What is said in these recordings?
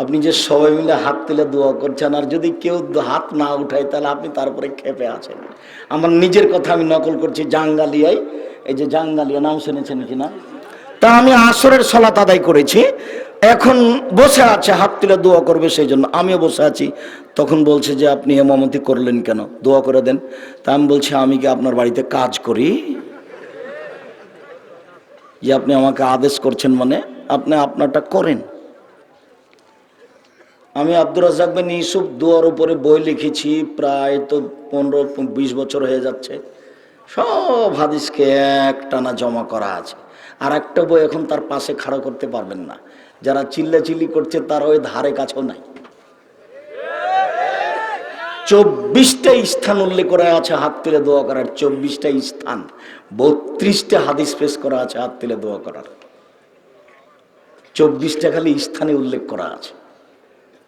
আপনি যে সবাই মিলে হাত তুলে দোয়া করছেন, আর যদি কেউ হাত না উঠায়, তাহলে আপনি তারপরে খেপে আছেন। আমার নিজের কথা আমি নকল করছি, জাঙ্গালিয়ায়। এই যে জাঙ্গালিয়া, নাম শুনেছেন কি না তা আমি আসরের সলাত আদায় করেছি। এখন বসে আছে, হাত তুলে দোয়া করবে সেই জন্য। আমিও বসে আছি। তখন বলছে যে, আপনি হেমামতি করলেন কেন? দোয়া করে দেন। তা আমি বলছি, আমি কি আপনার বাড়িতে কাজ করি? যে, আপনি আমাকে আদেশ করছেন মানে আপনি আপনারটা করেন। আমি আব্দুর রাজাক বিন ইউসুফ দুয়ার উপরে বই লিখেছি, প্রায় তো পনেরো, বিশ বছর হয়ে যাচ্ছে। সব হাদিসকে একটানা জমা করা আছে। আর একটা বই এখন তার পাশে খাড়া করতে পারবেন না। যারা চিল্লাচিল্লি করছে, তার ওই ধারে কাছেও নাই। চব্বিশটা স্থান উল্লেখ করা আছে, হাত তুলে দোয়া করার। চব্বিশটা স্থান, বত্রিশটা হাদিস পেশ করা আছে, হাত তুলে দোয়া করার। চব্বিশটা খালি স্থানে উল্লেখ করা আছে।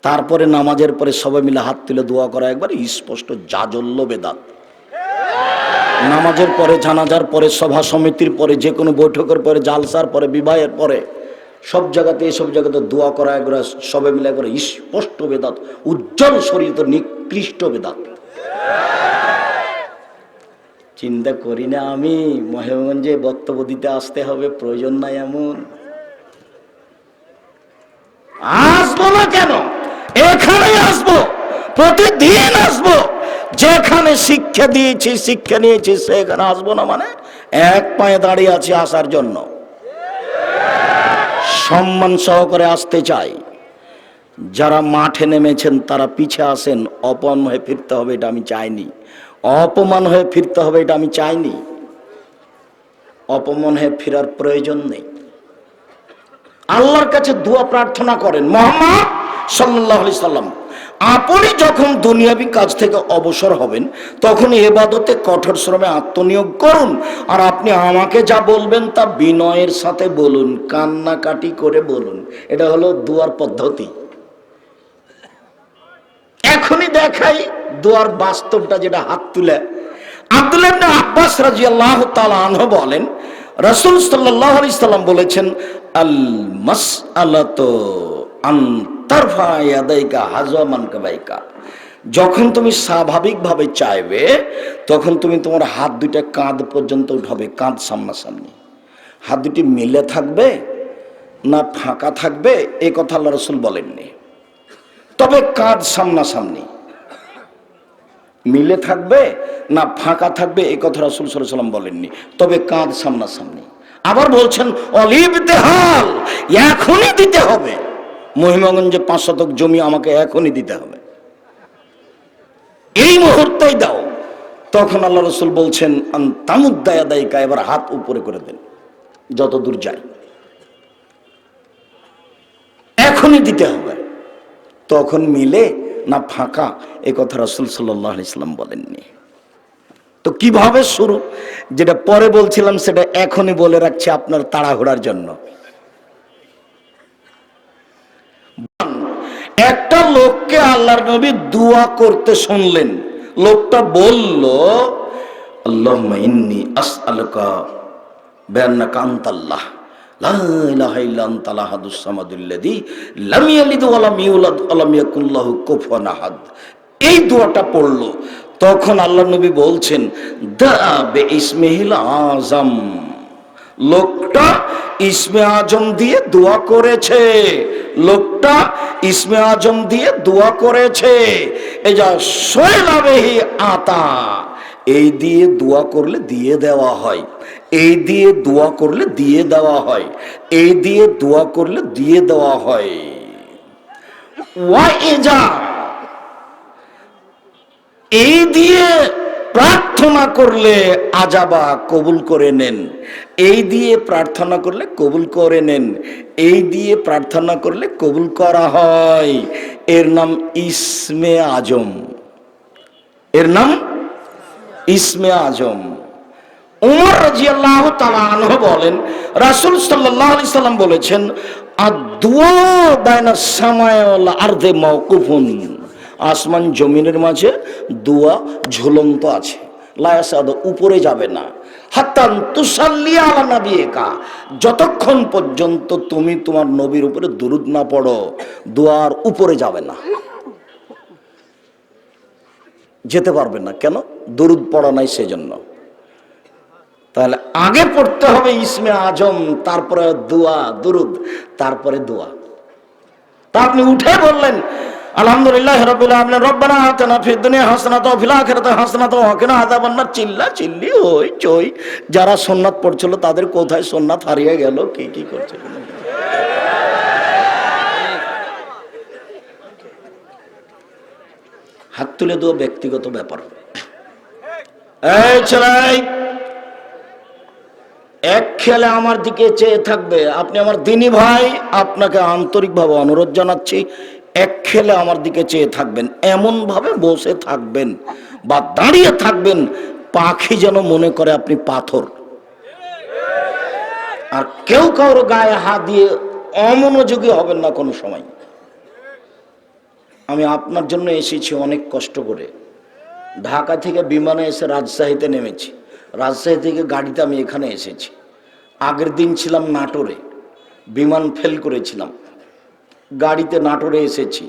তারপরে নামাজের পরে সবাই মিলে হাত তুলে দোয়া করা একবার স্পষ্ট জাজল্য বেদাত। নামাজের পরে, জানাজার পরে, সভা সমিতির পরে, যে কোনো বৈঠকের পরে, জালসার পরে, বিবাহের পরে, সব জায়গাতে, এসব জায়গাতে দোয়া করা একবার সবাই মিলে একবার স্পষ্ট বেদাত, উজ্জ্বল শরীর তো নিকৃষ্ট বেদাত। চিন্তা করি না আমি মহেমগঞ্জে বক্তব্য দিতে আসতে হবে, প্রয়োজন নাই এমন। আসব না কেন? এখানে আসব, প্রতিদিন আসব, যেখানে শিক্ষা দিয়েছি, শিক্ষা নিয়েছি, সেখানে আসব না মানে এক পায়ে দাঁড়িয়ে আছি আসার জন্য। সম্মান সহকারে আসতে চাই। যারা মাঠে নেমেছেন, তারা পিছে আসেন, অপমান হয়ে ফিরতে হবে এটা আমি চাইনি। অপমান হয়ে ফিরতে হবে এটা আমি চাইনি। অপমান হয়ে ফেরার প্রয়োজন নেই। আল্লাহর কাছে দোয়া প্রার্থনা করেন মোহাম্মদ সাল্লাহ আলি সাল্লাম। আপনি যখন দুনিয়াবি কাজ থেকে অবসর হবেন, তখন এবাদতে কঠোর শ্রমে আত্মনিয়োগ করুন। আর আপনি আমাকে যা বলবেন তা বিনয়ের সাথে বলুন, কান্নাকাটি করে বলুন। এটা হলো দুয়ার পদ্ধতি। এখনই দেখাই দুয়ার বাস্তবটা যেটা হাত তুলে। আব্দুল্লাহ আব্বাস রাদিয়াল্লাহু তাআলা আনহু বলেন, রাসূল সাল্লাল্লাহু আলাইহি সাল্লাম বলেছেন আল মাসআলাতু আন যখন তুমি স্বাভাবিকভাবে চাইবে, তখন তুমি তোমার হাত দুইটা কাঁধ পর্যন্ত উঠাবে, কাঁধ সামনাসামনি। হাত দুটি মিলে থাকবে না ফাঁকা থাকবে এই কথা আল্লাহ রসুল বলেননি। তবে কাঁধ সামনাসামনি। মিলে থাকবে না ফাঁকা থাকবে এই কথা রাসুল সাল্লাম বলেননি। তবে কাঁধ সামনাসামনি। আবার বলছেন অলিভ দেহাল, এখনই দিতে হবে। মহিমাগঞ্জে পাঁচ শতক জমি আমাকে এখনই দিতে হবে। এই মুহূর্তেই দাও। তখন আল্লাহ রসুল বলছেন তামুদ্দায়া দায়িকা এবার হাত উপরে করে দেন। যত দূর যায় এখনই দিতে হবে। তখন মিলে, না, ফাঁকা এ কথা রসুল সাল্লাহ ইসলাম বলেননি। তো কীভাবে শুরু? যেটা পরে বলছিলাম, সেটা এখনই বলে রাখছি আপনার তাড়াহুড়ার জন্য। একটা লোককে আল্লাহর নবী দোয়া করতে শুনলেন। লোকটা বলল, আল্লাহুম্মা ইন্নী আসআলুকা বিআন্নাকা আনতাল্লাহ লা ইলাহা ইল্লা আনতাল আহাদুস সামাদুল্লাযী লাম ইয়ালিদ ওয়া লাম ইউলাদ ওয়া লাম ইয়াকুল লাহু কুফুয়ান আহাদ। এই দোয়াটা পড়ল। তখন আল্লাহ নবী বলছেন আজম লোকটা ইসমে আজম দিয়ে দোয়া করেছে। লোকটা ইসমে আজম দিয়ে দোয়া করেছে। যা সোয়েলাবেহি আতা। এই দিয়ে দোয়া করলে দিয়ে দেওয়া হয়। এই দিয়ে দোয়া করলে দিয়ে দেওয়া হয়। এই দিয়ে দোয়া করলে দিয়ে দেওয়া হয়। ওয়া এজা এই দিয়ে প্রার্থনা করলে আজাবা কবুল করে নেন। এই দিয়ে প্রার্থনা করলে কবুল করে নেন। এই দিয়ে প্রার্থনা করলে কবুল করা হয়। এর নাম ইসমে আজম। এর নাম ইসমে আজম। উমর রাজিয়াল্লাহ তাআলা আনহু বলেন, রাসূল আলাইহি সাল্লাম বলেছেন, আদ-দুআ বাইনা সামাই ওয়াল আরদে মাওকুফুন। আসমান জমিনের মাঝে দুয়া ঝুলন্ত আছে। লায়াসাদ উপরে যাবে না। হাত্তান তুসাল্লি আলা নাবিয়েকা, যতক্ষণ পর্যন্ত তুমি তোমার নবীর উপরে দুরুদ না পড়ো, দুয়ার উপরে যাবে না। যেতে পারবে না। কেন? দুরুদ পড়া নাই সেজন্য। তাহলে আগে পড়তে হবে ইসমে আজম, তারপরে দোয়া, দুরুদ, তারপরে দোয়া। তা আপনি উঠে বললেন আলহামদুলিল্লাহ আলামিন, রব্বানা দুনিয়া হাসানাত হাসানাত চিল্লা চিল্লি চই। যারা পড়ছিল তাদের কোথায় হারিয়ে গেল? কি কি করছে? হাত তুলে দেওয়া ব্যক্তিগত ব্যাপার। এই ছেলাই, এক খেলে আমার দিকে চেয়ে থাকবে। আপনি আমার দিনী ভাই, আপনাকে আন্তরিকভাবে অনুরোধ জানাচ্ছি। এক খেলে আমার দিকে চেয়ে থাকবেন এমন ভাবে বসে থাকবেন বা দাঁড়িয়ে থাকবেন, পাখি যেন মনে করে আপনি পাথর। আর কেউ কারোর গায়ে হাত দিয়ে অমনোযোগী হবেন না কোনো সময়। আমি আপনার জন্য এসেছি অনেক কষ্ট করে। ঢাকা থেকে বিমানে এসে রাজশাহীতে নেমেছি। রাজশাহী থেকে গাড়িতে আমি এখানে এসেছি। আগের দিন ছিলাম নাটোরে। বিমান ফেল করেছিলাম। গাড়িতে নাটোরে এসেছি।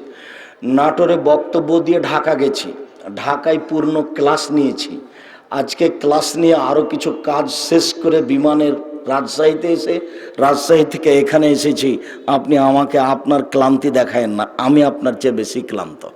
নাটোরে বক্তব্য দিয়ে ঢাকা গেছি। ঢাকায় পূর্ণ ক্লাস নিয়েছি। আজকে ক্লাস নিয়ে আরও কিছু কাজ শেষ করে বিমানের রাজশাহীতে এসে, রাজশাহী থেকে এখানে এসেছি। আপনি আমাকে আপনার ক্লান্তি দেখায়েন না, আমি আপনার চেয়ে বেশি ক্লান্ত।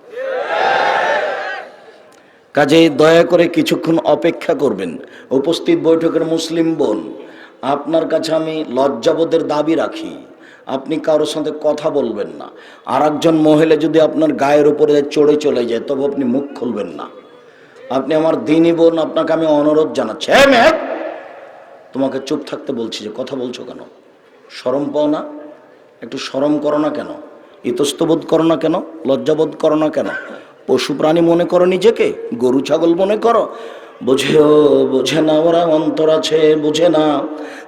কাজেই দয়া করে কিছুক্ষণ অপেক্ষা করবেন। উপস্থিত বৈঠকের মুসলিম বোন, আপনার কাছে আমি লজ্জাবোধের দাবি রাখি। আপনি কারোর সাথে কথা বলবেন না। আর একজন মহিলা যদি আপনার গায়ের উপরে চড়ে চলে যায়, তবে আপনি মুখ খুলবেন না। আপনি আমার দিনই বোন, আপনাকে আমি অনুরোধ জানাচ্ছি। হ্যাঁ ম্যাম তোমাকে চুপ থাকতে বলছি যে, কথা বলছো কেন? সরম পাও না? একটু সরম করো না কেন? ইতস্তবোধ করো না কেন? লজ্জাবোধ করো না কেন? পশু প্রাণী মনে করো নিজেকে, গরু ছাগল মনে করো। বুঝেও বোঝে না, ওরা অন্তর আছে, বুঝে না।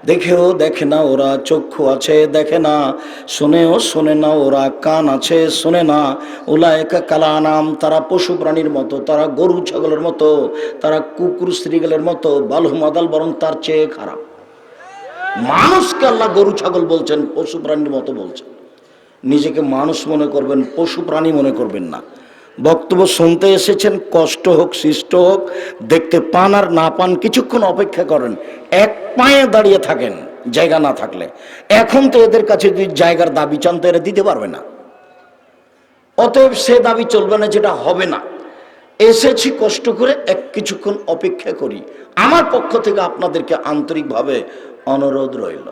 দেখেও দেখে না, ওরা চক্ষু আছে, দেখে না। শুনেও শোনে না, ওরা কান আছে, শোনে না। ওলা একা কালা নাম তারা পশু প্রাণীর মতো, তারা গরু ছাগলের মতো, তারা কুকুর শ্রীগলের মতো বালু মাদাল বরং তার চেয়ে খারাপ। মানুষকে আল্লাহ গরু ছাগল বলছেন, পশু প্রাণীর মতো বলছেন। নিজেকে মানুষ মনে করবেন, পশু প্রাণী মনে করবেন না। বক্তব্য শুনতে এসেছেন, কষ্ট হোক, সৃষ্ট হোক, দেখতে পান আর না পান কিছুক্ষণ অপেক্ষা করেন। এক পায়ে দাঁড়িয়ে থাকেন, জায়গা না থাকলে। এখন তো এদের কাছে যদি জায়গার দাবি চান তো এরা দিতে পারবে না। অতএব সে দাবি চলবে না, যেটা হবে না। এসেছি কষ্ট করে এক কিছুক্ষণ অপেক্ষা করি। আমার পক্ষ থেকে আপনাদেরকে আন্তরিকভাবে অনুরোধ রইল।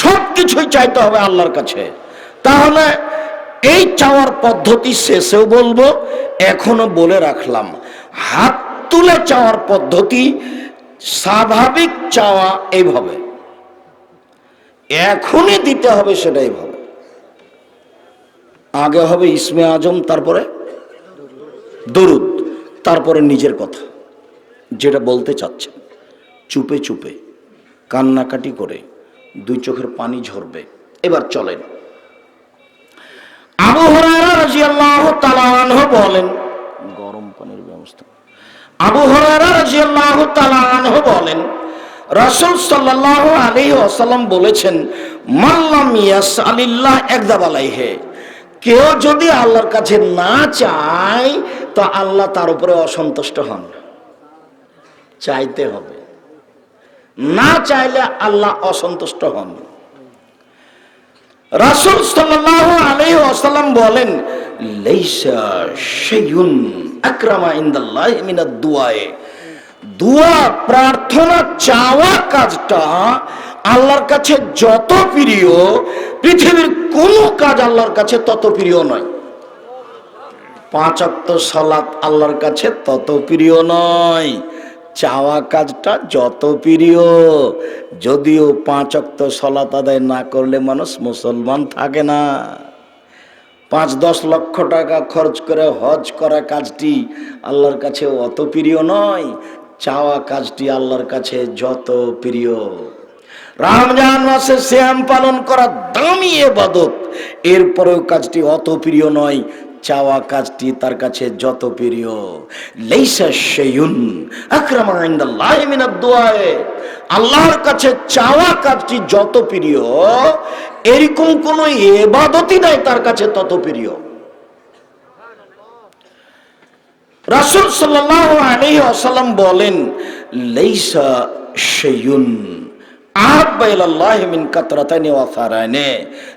সব কিছুই চাইতে হবে আল্লাহর কাছে। তাহলে এই চাওয়ার পদ্ধতি শেষেও বলব, এখনও বলে রাখলাম, হাত তুলে চাওয়ার পদ্ধতি স্বাভাবিক চাওয়া এইভাবে। এখনই দিতে হবে সেটা এইভাবে। আগে হবে ইসমে আজম, তারপরে দরুদ, তারপরে নিজের কথা, যেটা বলতে চাচ্ছেন। চুপে চুপে কান্নাকাটি করে দুই চোখের পানি ঝরবে। এবার চলেন। আবু হুরায়রা রাদিয়াল্লাহু তাআলা আনহু বলেন গরম পানির ব্যবস্থা। আবু হুরায়রা রাদিয়াল্লাহু তাআলা আনহু বলেন রাসূল সাল্লাল্লাহু আলাইহি ওয়াসাল্লাম বলেছেন মাল্লাম ইয়াসআলিল্লাহ একদাব আলাইহি। কেউ যদি আল্লাহর কাছে না চায় তো আল্লাহ তার উপরে অসন্তুষ্ট হন। চাইতে হবে। না চাইলে আল্লাহ অসন্তুষ্ট হন। রাসূল সাল্লাল্লাহু আলাইহি ওয়াসাল্লাম বলেন, লাইসা শাইউন আকরামা ইনদাল্লাহি মিনাদ দুআয়ে। দোয়া প্রার্থনা চাওয়া কাজটা আল্লাহর কাছে যত প্রিয়, পৃথিবীর কোনো কাজ আল্লাহর কাছে তত প্রিয় নয়। পাঁচ অক্ত সালাত আল্লাহর কাছে তত প্রিয় নয়। চাওয়া কাজটা যত প্রিয়। যদিও পাঁচ অক্ত সলাত আদায় না করলে মানুষ মুসলমান থাকে না। পাঁচ দশ লক্ষ টাকা খরচ করে হজ করা কাজটি আল্লাহর কাছে অত প্রিয় নয়, চাওয়া কাজটি আল্লাহর কাছে যত প্রিয়। রমজান মাসে শ্যাম পালন করা দামি এবাদত, এরপরেও কাজটি অত প্রিয় নয় চাওয়া কাজটি তার কাছে যত প্রিয়। লেইসা দুআয়ে আল্লাহর কাছে চাওয়া কাজটি যত প্রিয়, এরকম কোন ইবাদতই নাই তার কাছে তত প্রিয়। রাসুল সাল্লাল্লাহু আলাইহি ওয়াসাল্লাম বলেন, লেইসা সেইউন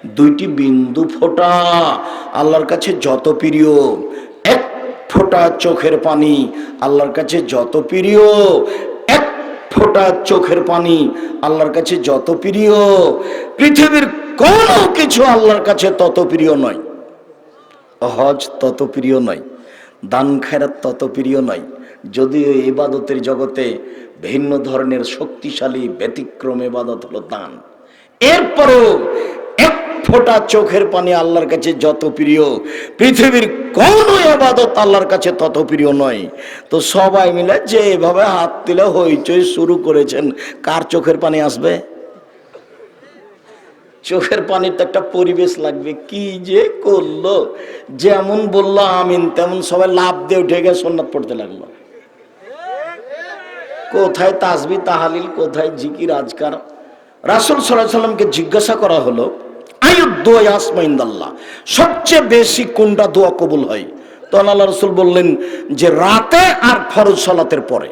দুইটি বিন্দু ফোঁটা। আল্লাহর কাছে যত প্রিয়, এক ফোঁটা চোখের পানি। আল্লাহর কাছে যত প্রিয়, এক ফোঁটা চোখের পানি। আল্লাহর কাছে যত প্রিয়, পৃথিবীর কোনো কিছু আল্লাহর কাছে তত প্রিয় নয়। হজ তত প্রিয় নয়। দান খেরাত তত প্রিয় নয়। যদিও ইবাদতের জগতে ভিন্ন ধরনের শক্তিশালী, ব্যতিক্রম ইবাদত হলো দান। এরপরও এক ফোঁটা চোখের পানি আল্লাহর কাছে যত প্রিয়, পৃথিবীর কোন ইবাদত আল্লাহর কাছে তত প্রিয় নয়। তো সবাই মিলে যে এভাবে হাত তুলে হইচই শুরু করেছেন, কার চোখের পানি আসবে? চোখের পানির তো একটা পরিবেশ লাগবে, কি যে করল? যেমন বলল আমিন, তেমন সবাই লাভ দিয়ে উঠে গিয়ে সন্ন্যত পড়তে লাগল। কোথায় তাজবি তাহালিল, কোথায় জিকির, আজকার? রাসুল সাল্লামকে জিজ্ঞাসা করা হলো সবচেয়ে বেশি কোনটা দোয়া কবুল হয়? তখন আল্লাহ রসুল বললেন যে, রাতে আর ফরজ সালাতের পরে।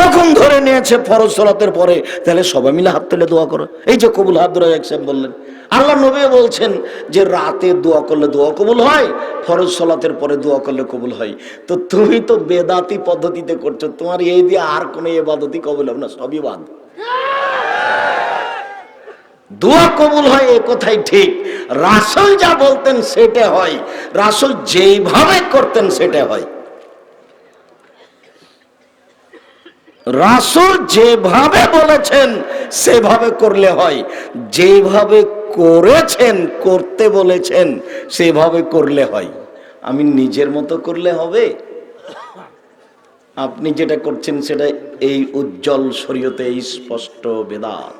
তখন ধরে নিয়েছে ফরজ সলাতের পরে। তাহলে সবাই মিলে হাত তুলে দোয়া করো। এই যে কবুল ধরে সাহেব বললেন। আল্লাহ নবী বলছেন যে রাতে দোয়া করলে দোয়া কবুল হয়, ফরজ সলাতের পরে দোয়া করলে কবুল হয়। তো তুমি তো বেদাতি পদ্ধতিতে করছ, তোমার এই দিয়ে আর কোনো এবাদতি কবুল হবে না, সবই বাদ। দোয়া কবুল হয় এ কথাই ঠিক। রাসুল যা বলতেন সেটা হয়, রাসুল যেইভাবে করতেন সেটা হয়। রাসুল যেভাবে বলেছেন, সেভাবে করলে হয়। যেভাবে করেছেন, করতে বলেছেন, সেভাবে করলে হয়। আমি নিজের মতো করলে হবে? আপনি যেটা করছেন, সেটা এই উজ্জ্বল শরীয়তে স্পষ্ট বেদাত।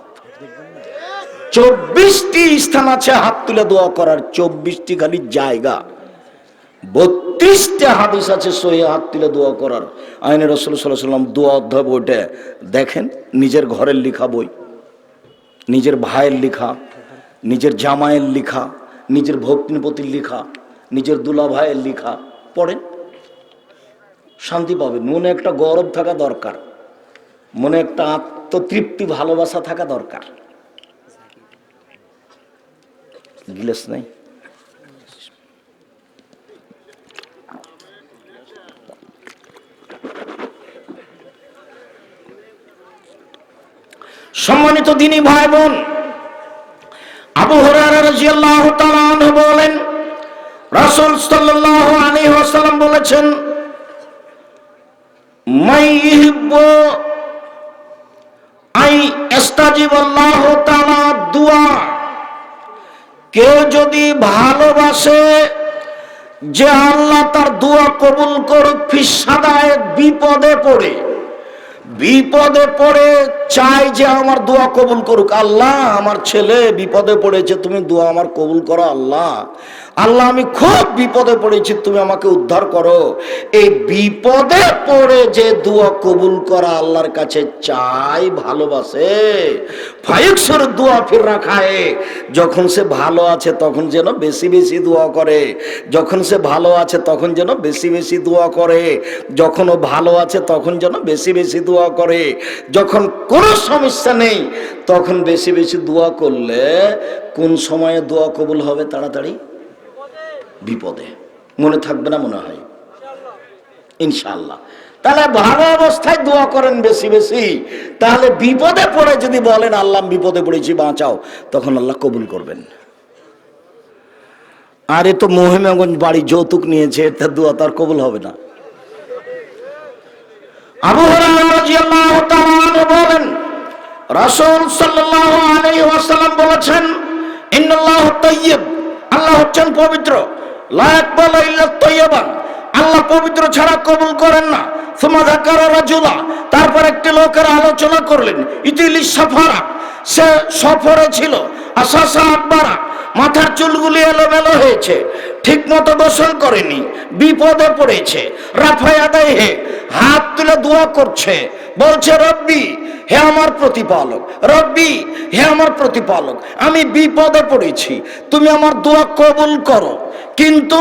চব্বিশটি স্থান আছে, হাত তুলে দোয়া করার। চব্বিশটি খালি জায়গা। বত্রিশটা হাদিস আছে, সহি হাত তুলে দোয়া করার। আইনে রসুল সাল্লাম দোয়া অধ্যায় বইটা দেখেন, নিজের ঘরের লেখা বই, নিজের ভাইয়ের লেখা, নিজের জামাইয়ের লেখা, নিজের ভক্তিপতির লেখা, নিজের দুলা ভাইয়ের লেখা, পড়েন। শান্তি পাবেন। মনে একটা গৌরব থাকা দরকার। মনে একটা আত্মতৃপ্তি, ভালোবাসা থাকা দরকার। গিলেস নাই? সম্মানিত দিনী ভাই বোন, আবু আনহু বলেন, রাসূল সাল্লাল্লাহু আলাইহি ওয়াসাল্লাম বলেছেন, মাই ইহিব্বু আই ইস্তাজিব আল্লাহু দুআ কেউ যদি ভালোবাসে যে আল্লাহ তার দোয়া কবুল করুক ফিসাদায় বিপদে পড়ে। বিপদে পড়ে চাই যে আমার দোয়া কবুল করুক। আল্লাহ, আমার ছেলে বিপদে পড়েছে, তুমি দোয়া আমার কবুল করো, আল্লাহ। আল্লাহ, আমি খুব বিপদে পড়েছি, তুমি আমাকে উদ্ধার করো। এই বিপদে পড়ে যে দোয়া কবুল করা আল্লাহর কাছে চাই, ভালোবাসে। ফায়ুকসর দোয়া ফির রাখায়। যখন সে ভালো আছে, তখন যেন বেশি বেশি দোয়া করে। যখন সে ভালো আছে, তখন যেন বেশি বেশি দোয়া করে। যখন ও ভালো আছে, তখন যেন বেশি বেশি দোয়া করে। যখন কোনো সমস্যা নেই, তখন বেশি বেশি দোয়া করলে কোন সময়ে দোয়া কবুল হবে তাড়াতাড়ি? বিপদে। মনে থাকবে না, মনে হয়। ইনশাল্লাহ তাহলে ভালো অবস্থায় দোয়া করেন বেশি বেশি। তাহলে বিপদে পড়ে যদি বলেন, আল্লাহ বিপদে পড়েছি, বাঁচাও, তখন আল্লাহ কবুল করবেন। আর তো মহিমাগঞ্জ বাড়ি যৌতুক নিয়েছে এটা দোয়া তার কবুল হবে না। বলেন আল্লাহ হচ্ছেন পবিত্র। আল্লাহ পবিত্র ছাড়া কবুল করেন না। তারপর একটি লোকের আলোচনা করলেন ইতিলি সাফারা। সে সফরে ছিল। আসাসা আকবারা মাথার চুলগুলি এলোমেলো হয়েছে। ঠিক মতো গোসল করেনি। বিপদে পড়েছে। রাফায় আদায় হে হাত তুলে দোয়া করছে। বলছে, রব্বি, হে আমার প্রতিপালক, রব্বি, হে আমার প্রতিপালক, আমি বিপদে পড়েছি। তুমি আমার দোয়া কবুল করো। কিন্তু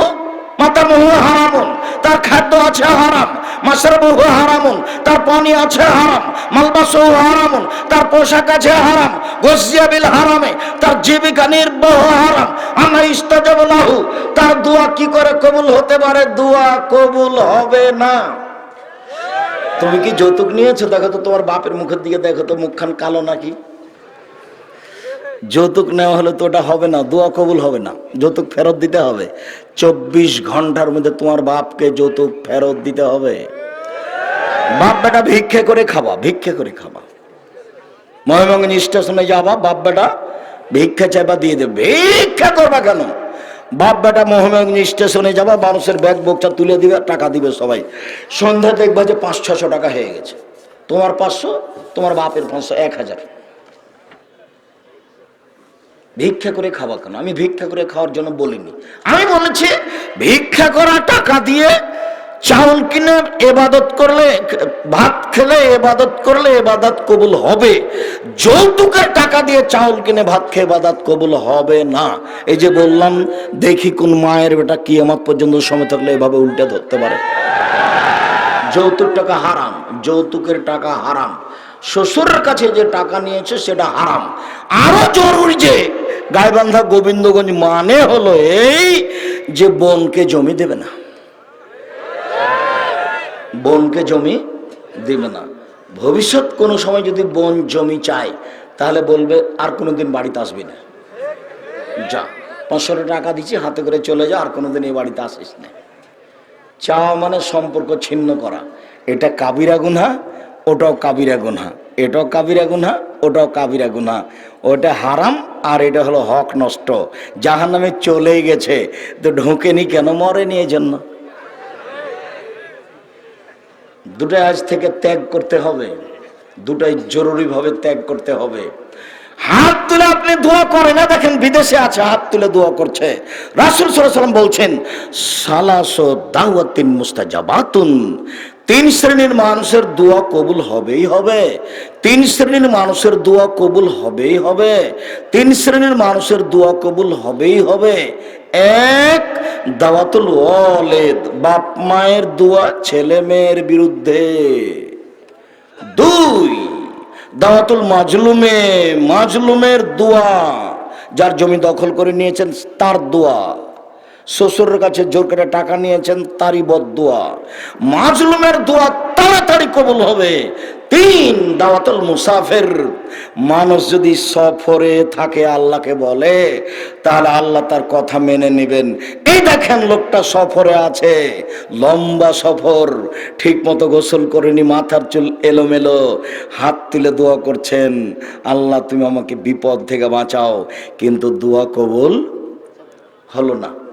মাতা বহু হারামুন, তার খাদ্য আছে হারাম মাসের বহু হারামুন, তার পানি আছে হারাম মালবাসও হারামুন, তার পোশাক আছে হারাম গোসিয়াবিল হারামে, তার জীবিকা নির্বাহ হারাম আমরা ইস্তাজাবলাহু তার দোয়া কি করে কবুল হতে পারে? দোয়া কবুল হবে না। তুমি কি যৌতুক নিয়েছো? দেখো তো তোমার বাপের মুখের দিকে, দেখো তো মুখখান কালো নাকি? যৌতুক নেওয়া হলে তো ওটা হবে না, দোয়া কবুল হবে না, যৌতুক ফেরত দিতে হবে। চব্বিশ ঘণ্টার মধ্যে তোমার বাপকে যৌতুক ফেরত দিতে হবে। বাপ বেটা ভিক্ষে করে খাবা, ভিক্ষে করে খাবা। ময়মঙ্গন স্টেশনে যাবা, বাপ বেটা ভিক্ষা চাইবা দিয়ে দেবে। ভিক্ষা করবা কেন? বাপ বেটা মোহামেগঞ্জ স্টেশনে যাবা, মানুষের ব্যাগ বোকটা তুলে দিবে, টাকা দিবে সবাই। সন্ধ্যা দেখবা যে পাঁচ ছশো টাকা হয়ে গেছে। তোমার পাঁচশো, তোমার বাপের পাঁচশো, এক হাজার। ভিক্ষা করে খাওয়া কেন? আমি ভিক্ষা করে খাওয়ার জন্য বলিনি। আমি বলেছি, ভিক্ষা করা টাকা দিয়ে চাউল কিনে এবাদত করলে, ভাত খেলে এবাদত করলে এবাদত কবুল হবে। যৌতুকের টাকা দিয়ে চাউল কিনে, ভাত খেয়ে এবাদত কবুল হবে না। এই যে বললাম, দেখি কোন মায়ের বেটা কি আমার পর্যন্ত সময় থাকলে এভাবে উল্টে ধরতে পারে। যৌতুক টাকা হারাম, যৌতুকের টাকা হারাম। শ্বশুরের কাছে যে টাকা নিয়েছে সেটা হারাম। আরও জরুরি যে গাইবান্ধা গোবিন্দগঞ্জ মানে হলো এই যে বোনকে জমি দেবে না। বোনকে জমি দেবে না। ভবিষ্যৎ কোনো সময় যদি বোন জমি চায়, তাহলে বলবে আর কোনোদিন বাড়িতে আসবি না। যা, পাঁচশো টাকা দিচ্ছি, হাতে করে চলে যা, আর কোনোদিন এই বাড়িতে আসিস না। চাওয়া মানে সম্পর্ক ছিন্ন করা। এটা কাবিরা গুনহা, ওটাও কাবিরা গুনহা। এটাও কাবিরা গুনহা, ওটাও কাবিরা গুনহা। ওটা হারাম আর এটা হলো হক নষ্ট। জাহান নামে চলেই গেছে, তো ঢোকেনি কেন মরেনি এই জন্য দুটাই আজ থেকে ত্যাগ করতে হবে, দুটাই জরুরিভাবে ত্যাগ করতে হবে। হাত তুলে আপনি দোয়া করে না দেখেন বিদেশে আছে, হাত তুলে দোয়া করছে। রাসুল সাল্লাম বলছেন, সালাসো দাওয়াতিন মুস্তাজাবাতুন তিন শ্রেণির মানুষের দোয়া কবুল হবেই হবে। তিন শ্রেণির মানুষের দোয়া কবুল হবেই হবে। তিন শ্রেণির মানুষের দোয়া কবুল হবেই হবে। এক, দাওয়াতুল ওয়ালেদ, বাপ মায়ের দোয়া ছেলে মেয়ের বিরুদ্ধে। দুই, দাওয়াতুল মাজলুমে, মাজলুমের দোয়া, যার জমি দখল করে নিয়েছেন তার দোয়া। শ্বশুরের কাছে জোর করে টাকা নিয়েছেন, তারই বদোয়া। মাজলুমের দোয়া তাড়াতাড়ি কবুল হবে। তিন, দাওয়াতুল মুসাফের। মানুষ যদি সফরে থাকে, আল্লাহকে বলে, তাহলে আল্লাহ তার কথা মেনে নেবেন। এই দেখেন লোকটা সফরে আছে, লম্বা সফর ঠিক মতো গোসল করেনি, মাথার চুল এলোমেলো, হাত তুলে দোয়া করছেন, আল্লাহ তুমি আমাকে বিপদ থেকে বাঁচাও। কিন্তু দোয়া কবুল হলো না।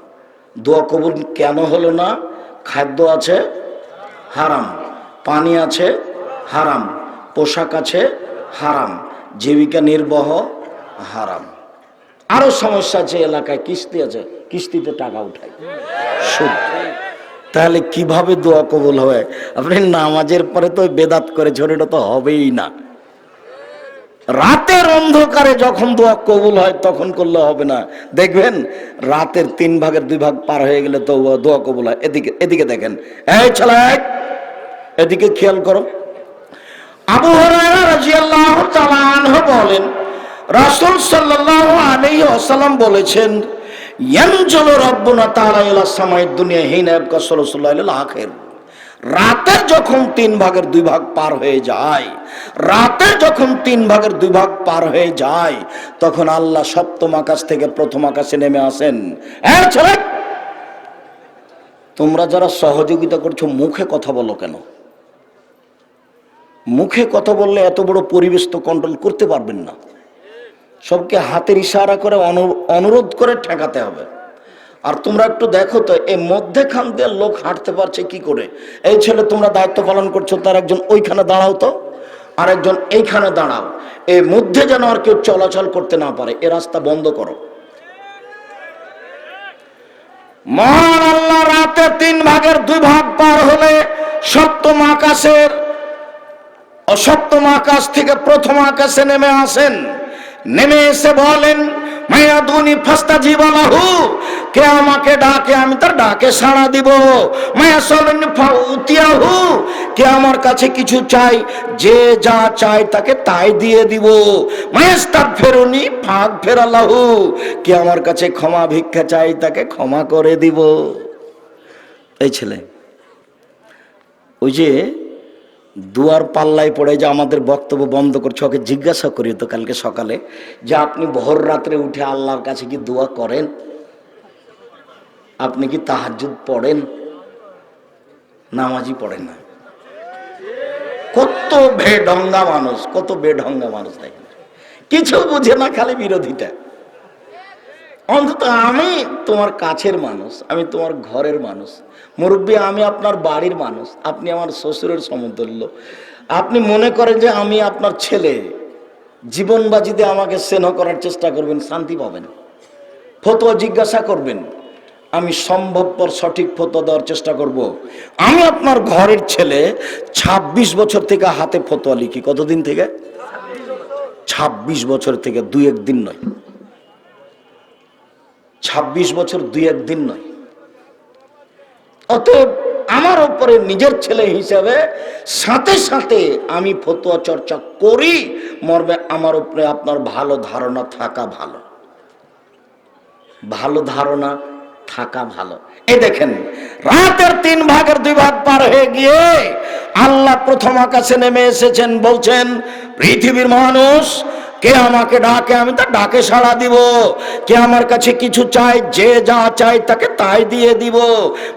দোয়া কবুল কেন হলো না? খাদ্য আছে, হারাম। পানি আছে, হারাম। পোশাক আছে, হারাম। জীবিকা নির্বাহ, হারাম। আরও সমস্যা আছে এলাকায়, কিস্তি আছে, কিস্তিতে টাকা উঠায়। সুদ। তাহলে কীভাবে দোয়া কবুল হবে আপনি নামাজের পরে তো বেদাত করেছেন, এটা তো হবেই না। রাতের অন্ধকারে যখন দোয়া কবুল হয়, তখন করলে হবে না। দেখবেন, রাতের তিন ভাগের দুই ভাগ পার হয়ে গেলে তো দোয়া কবুল হয়। এদিকে এদিকে দেখেন। এই ছেলে, এদিকে খেয়াল করো। আবু রাদিয়াল্লাহু বলেন, রাসূল সাল্লাল্লাহু আলাইহি ওয়াসাল্লাম বলেছেন, ইয়ানজুলু রাব্বুনা তাআলা ইলা সামাইদ দুনিয়া হিনা ইয়াবকা সাল্লাল্লাহু আলাইহি রাতের যখন তিন ভাগের দুই ভাগ পার হয়ে যায় রাতের যখন তিন ভাগের দুই ভাগ পার হয়ে যায়, তখন আল্লাহ সপ্তম আকাশ থেকে প্রথম আকাশে নেমে আসেন। হ্যাঁ তোমরা যারা সহযোগিতা করছ, মুখে কথা বলো কেন? মুখে কথা বললে এত বড় পরিবেশ তো কন্ট্রোল করতে পারবেন না। সবকে হাতের ইশারা করে অনু- অনুরোধ করে ঠেকাতে হবে। আর তোমরা একটু দেখো তো, এই মধ্যেখান দিয়ে লোক হাঁটতে পারছে কি করে? এই ছেলে তোমরা দায়িত্ব পালন করছ, তার একজন ওইখানে দাঁড়াও তো, আর একজন এইখানে দাঁড়াও। এর মধ্যে যেন আর কেউ চলাচল করতে না পারে, এ রাস্তা বন্ধ করো। আল্লাহ রাতে তিন ভাগের দুই ভাগ পার হলে সপ্তম আকাশের, অসপ্তম আকাশ থেকে প্রথম আকাশে নেমে আসেন। নেমে এসে বলেন মায়া দুনি ফাস্তা জীবনাহু কে আমাকে ডাকে, আমি তার ডাকে সাড়া মায়া কে আমার কাছে কিছু চাই যে যা তাকে তাই দিয়ে দিব। মায়াস্তাক ফেরুনি, ফাঁক কে আমার কাছে ক্ষমা ভিক্ষা চাই তাকে ক্ষমা করে দিব। এই ছেলে, ওই যে দুয়ার পাল্লায় পড়ে যে আমাদের বক্তব্য বন্ধ করছে, ওকে জিজ্ঞাসা করি তো কালকে সকালে যে আপনি ভোর রাত্রে উঠে আল্লাহর কাছে কি দোয়া করেন? আপনি কি তাহাজ্জুদ পড়েন? নামাজি পড়েন না। কত বেঢঙ্গা মানুষ, কত বেঢঙ্গা মানুষ দেখেন। কিছু বুঝে না খালি বিরোধিতা। অন্তত আমি তোমার কাছের মানুষ, আমি তোমার ঘরের মানুষ। মুরব্বী, আমি আপনার বাড়ির মানুষ, আপনি আমার শ্বশুরের সমতুল্য। আপনি মনে করেন যে আমি আপনার ছেলে। জীবন বাজিতে আমাকে স্নেহ করার চেষ্টা করবেন, শান্তি পাবেন। ফতোয়া জিজ্ঞাসা করবেন, আমি সম্ভবপর সঠিক ফতোয়া দেওয়ার চেষ্টা করব। আমি আপনার ঘরের ছেলে ২৬ বছর থেকে হাতে ফতোয়া লিখি। কতদিন থেকে? ২৬ বছর থেকে, দুই একদিন নয়। ২৬ বছর দুই একদিন নয়। অতএব আমার উপরে নিজের ছেলে হিসাবে সাথে সাথে আমি ফতোয়া চর্চা করি, মর্মে আমার উপরে আপনার ভালো ধারণা থাকা ভালো। ভালো ধারণা থাকা ভালো। এই দেখেন, রাতের তিন ভাগের দুই ভাগ পার হয়ে গিয়ে আল্লাহ প্রথম আকাশে নেমে এসেছেন, বলছেন, পৃথিবীর মানুষ কে আমাকে ডাকে, আমি তার ডাকে সাড়া দিব। কে আমার কাছে কিছু চাই যে যা চাই তাকে তাই দিয়ে দিব।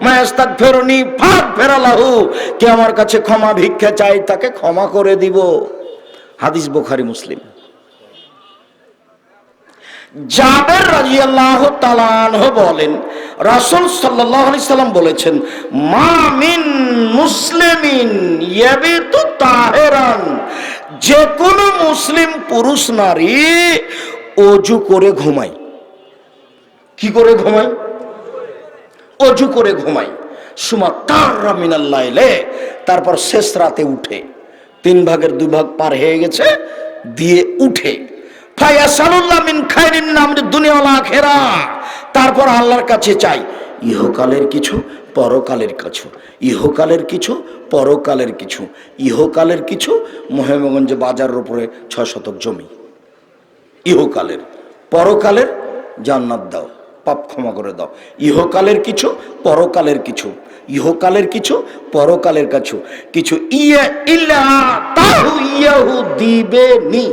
মায়াস্তাক ফেরনি ফাঁক ফেরালাহু। কে আমার কাছে ক্ষমা ভিক্ষা চাই তাকে ক্ষমা করে দিব। হাদিস বোখারি, মুসলিম। জাবের রাজিয়াল্লাহ তালানহ বলেন, রাসূল সাল্লাল্লাহু আলাইহি সাল্লাম বলেছেন, মা মিন মুসলিমিন ইয়াবিতু তাহেরান। যে কোনো মুসলিম পুরুষ, নারী অজু করে ঘুমায়। কি করে ঘুমায়? অজু করে ঘুমায়। সুমা তার মিনাল্লাইলে তারপর শেষ রাতে উঠে। তিন ভাগের দুই ভাগ পার হয়ে গেছে, দিয়ে উঠে। তারপর আল্লাহর কাছে চাই, ইহকালের কিছু, পরকালের কিছু। ইহকালের কিছু পরকালের কিছু, ইহকালের কিছু মহেমগঞ্জ বাজারের উপরে ছয় শতক জমি। ইহকালের, পরকালের জান্নাত দাও, পাপ ক্ষমা করে দাও। ইহকালের কিছু, পরকালের কিছু, ইহকালের কিছু, পরকালের কিছু কিছু ইয়া ইল্লা তাহু ইয়াহু দিবে নি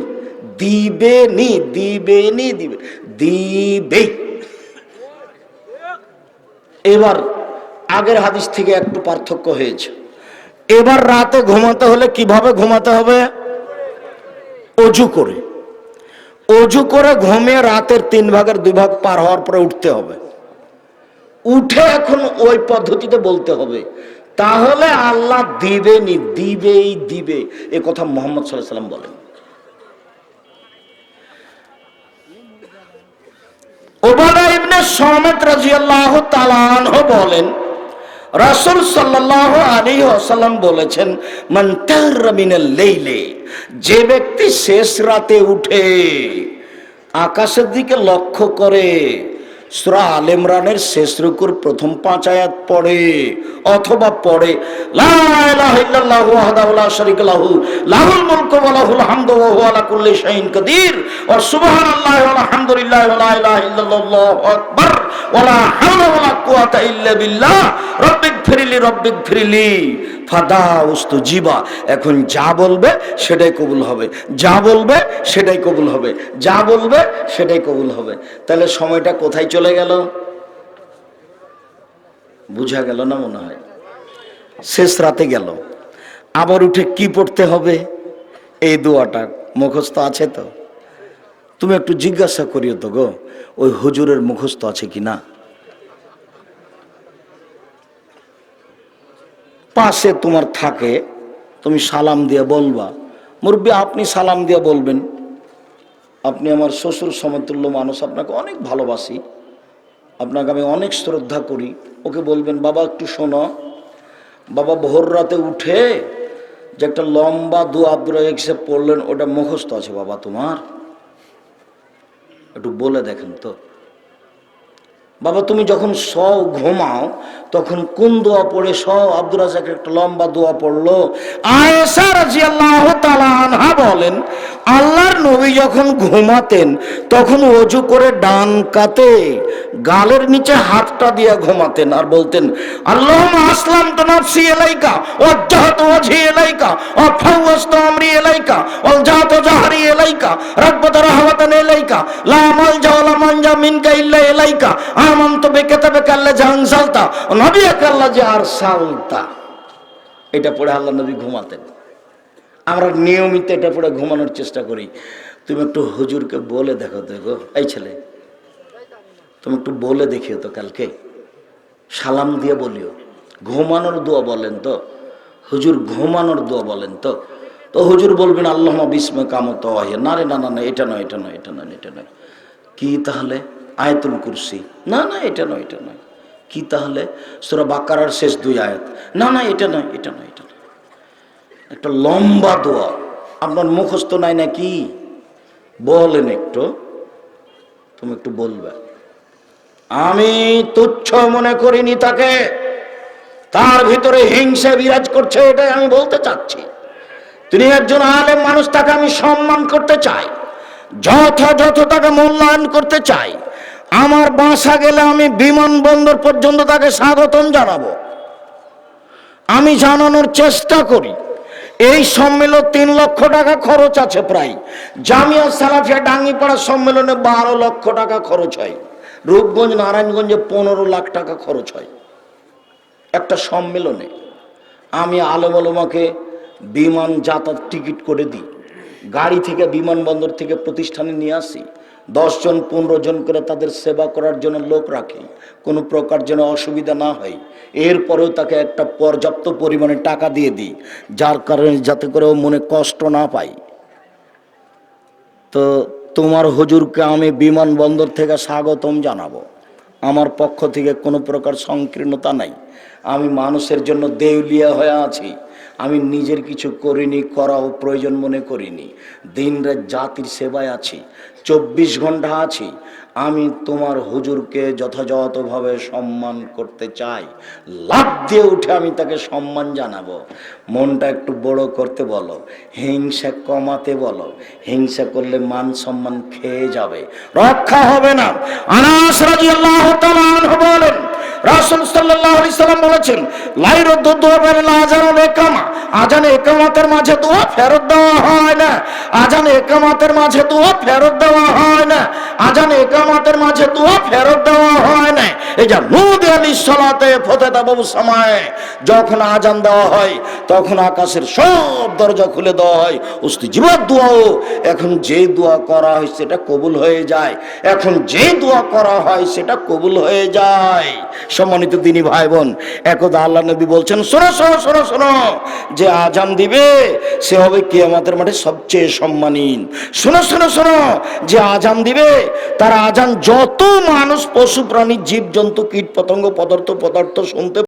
দিবে নি দিবে নি, দিবে দিবে এবার আগের হাদিস থেকে একটু পার্থক্য হয়েছে। এবার রাতে ঘুমাতে হলে কীভাবে ঘুমাতে হবে? অজু করে। অজু করে ঘুমিয়ে রাতের তিন ভাগের দুই ভাগ পার হওয়ার পরে উঠতে হবে। উঠে এখন ওই পদ্ধতিতে বলতে হবে। তাহলে আল্লাহ দিবেনি দিবেই দিবে। এ কথা মোহাম্মদ সাল্লাম বলেন। ওবাদা ইবনে সমেত রাজিয়াল্লাহু তাআলা আনহু বলেন রাসূল সাল্লাহ আলী ওয়াসাল্লাম বলেছেন লাইলি যে ব্যক্তি শেষ রাতে উঠে আকাশের দিকে লক্ষ্য করে সূরা আল ইমরানের শেষ রুকুর প্রথম পাঁচ আয়াত পড়ে, অথবা পড়ে রব্বিক ফিরলি রব্বিক ফিরলি ফাদা উস্তু জিবা। এখন যা বলবে সেটাই কবুল হবে। যা বলবে সেটাই কবুল হবে। যা বলবে সেটাই কবুল হবে। তাহলে সময়টা কোথায় চলে গেল? বুঝা গেল না মনে হয়? শেষ রাতে গেল। আবার উঠে কি পড়তে হবে? এই দোয়াটা মুখস্থ আছে তো? তুমি একটু জিজ্ঞাসা করিও তো গো, ওই হুজুরের মুখস্থ আছে কি না? পাশে তোমার থাকে, তুমি সালাম দিয়ে বলবা। মুরব্বী, আপনি সালাম দিয়ে বলবেন। আপনি আমার শ্বশুর সমতুল্য মানুষ, আপনাকে অনেক ভালোবাসি। আপনাকে আমি অনেক শ্রদ্ধা করি। ওকে বলবেন, বাবা, একটু শোনো। বাবা, ভোর রাতে উঠে যে একটা লম্বা দু আব্দুল রাজাক পড়লেন, ওটা মুখস্থ আছে বাবা তোমার। একটু বলে দেখেন তো। বাবা, তুমি যখন স ঘুমাও, তখন কোন দোয়া পড়ে? স আব্দুল রাজাক একটা লম্বা দোয়া পড়ল। আনহা বলেন, আল্লাহর নবী যখন ঘুমাতেন, তখন অজু করে ডান কাতে গালের নিচে হাতটা দিয়ে ঘুমাতেন আর বলতেন, আল্লাহুম্মা আসলামতু নাফসি ইলাইকা, ওয়াজ্জাহতু ওয়াজহি ইলাইকা ওয়া ফাওয়াজতু আমরি ইলাইকা ওয়ালজাতু জাহরি ইলাইকা, রাব্বাতা রাহমাতান ইলাইকা, লা মালজা ওয়া লা মানজা মিনকা ইল্লা ইলাইকা, আমানতু বিকিতাবিকা আল্লাযী আনজালতা ওয়া নাবিয়াকা আল্লাযী আরসালতা। এটা পড়ে আল্লাহ নবী ঘুমাতেন। আমরা নিয়মিত এটা পড়ে ঘুমানোর চেষ্টা করি। তুমি একটু হুজুরকে বলে দেখো দেখো, এই ছেলে। তুমি একটু বলে দেখিও তো কালকে। সালাম দিয়ে বলিও। ঘুমানোর দোয়া বলেন তো? হুজুর ঘুমানোর দোয়া বলেন তো? তো হুজুর বলবেন আল্লাহ বিসমে কামত আহিয়া না রে, না না না, এটা নয় এটা নয় এটা নয় এটা নয়। কি তাহলে? আয়তুল কুরসি। না না, এটা নয় এটা নয়। কি তাহলে? সুরা বাকারার শেষ দুই আয়াত। না না, এটা নয় এটা নয় এটা নয়। একটা লম্বা দোয়া। আপনার মুখস্থ নাই নাকি? বলেন একটু। তুমি একটু বলবে। আমি তুচ্ছ মনে করিনি তাকে। তার ভিতরে হিংসা বিরাজ করছে, এটাই আমি বলতে চাচ্ছি। তিনি একজন আলেম মানুষ, তাকে আমি সম্মান করতে চাই। যথাযথ তাকে মূল্যায়ন করতে চাই। আমার বাসা গেলে আমি বিমানবন্দর পর্যন্ত তাকে স্বাগতম জানাব। আমি জানানোর চেষ্টা করি। এই সম্মেলন তিন লক্ষ টাকা খরচ আছে প্রায়। জামিয়া সালাফিয়া ডাঙ্গিপাড়া সম্মেলনে বারো লক্ষ টাকা খরচ হয়। রূপগঞ্জ, নারায়ণগঞ্জে পনেরো লাখ টাকা খরচ হয়। একটা সম্মেলনে আমি আলম আলমাকে বিমান যাতায়াত টিকিট করে দিই। গাড়ি থেকে বিমানবন্দর থেকে প্রতিষ্ঠানে নিয়ে আসি। দশজন পনেরো জন করে তাদের সেবা করার জন্য লোক রাখি। কোনো প্রকার যেন অসুবিধা না হয়। এরপরেও তাকে একটা পর্যাপ্ত পরিমাণে টাকা দিয়ে দিই, যার কারণে যাতে করে ও মনে কষ্ট না পায়। তো তোমার হুজুরকে আমি বিমানবন্দর থেকে স্বাগতম জানাব। আমার পক্ষ থেকে কোনো প্রকার সংকীর্ণতা নাই। আমি মানুষের জন্য দেউলিয়া হয়ে আছি। আমি নিজের কিছু করিনি, করাও প্রয়োজন মনে করিনি। দিন রাত জাতির সেবায় আছি। চব্বিশ ঘণ্টা আছি। আমি তোমার হুজুরকে যথাযথভাবে সম্মান করতে চাই। লাভ দিয়ে উঠে আমি তাকে সম্মান জানাব। মনটা একটু বড় করতে বলো, হিংসা কমাতে বলো। হিংসা করলে মান সম্মান খেয়ে যাবে। রক্ষা হবে না। আনাস রাজি তাআলা বলেন রাসূল সাল্লাম বলেছেন লাইর আজান একামা আজান একামাতের মাঝে দোয়া ফেরত দেওয়া হয় না। আজান একামাতের মাঝে দোয়া ফেরত দেওয়া হয় না। আজান একামাতের মাঝে দোয়া ফেরত দেওয়া হয় না। এই যা নুদ আলী সালাতে ফতেতা বাবু সময়, যখন আজান দেওয়া হয়, তখন আকাশের সব দরজা খুলে দেওয়া হয়। উস্তি জীবত দোয়াও এখন যে দোয়া করা হয় সেটা কবুল হয়ে যায়। এখন যে দোয়া করা হয় সেটা কবুল হয়ে যায়। সম্মানিত দিনী ভাই বোন একদা আল্লাহ নবী বলছেন, শোনো শোনো শোনো শোনো, যে আজান দিবে, সে হবে কে আমাদের মাঠে সবচেয়ে সম্মানীন শোনো শোনো শোনো, যে আজান দিবে, তার আজান যত মানুষ পশু প্রাণী জীব জন্তু কীট পতঙ্গ পদার্থ পদার্থ শুনতে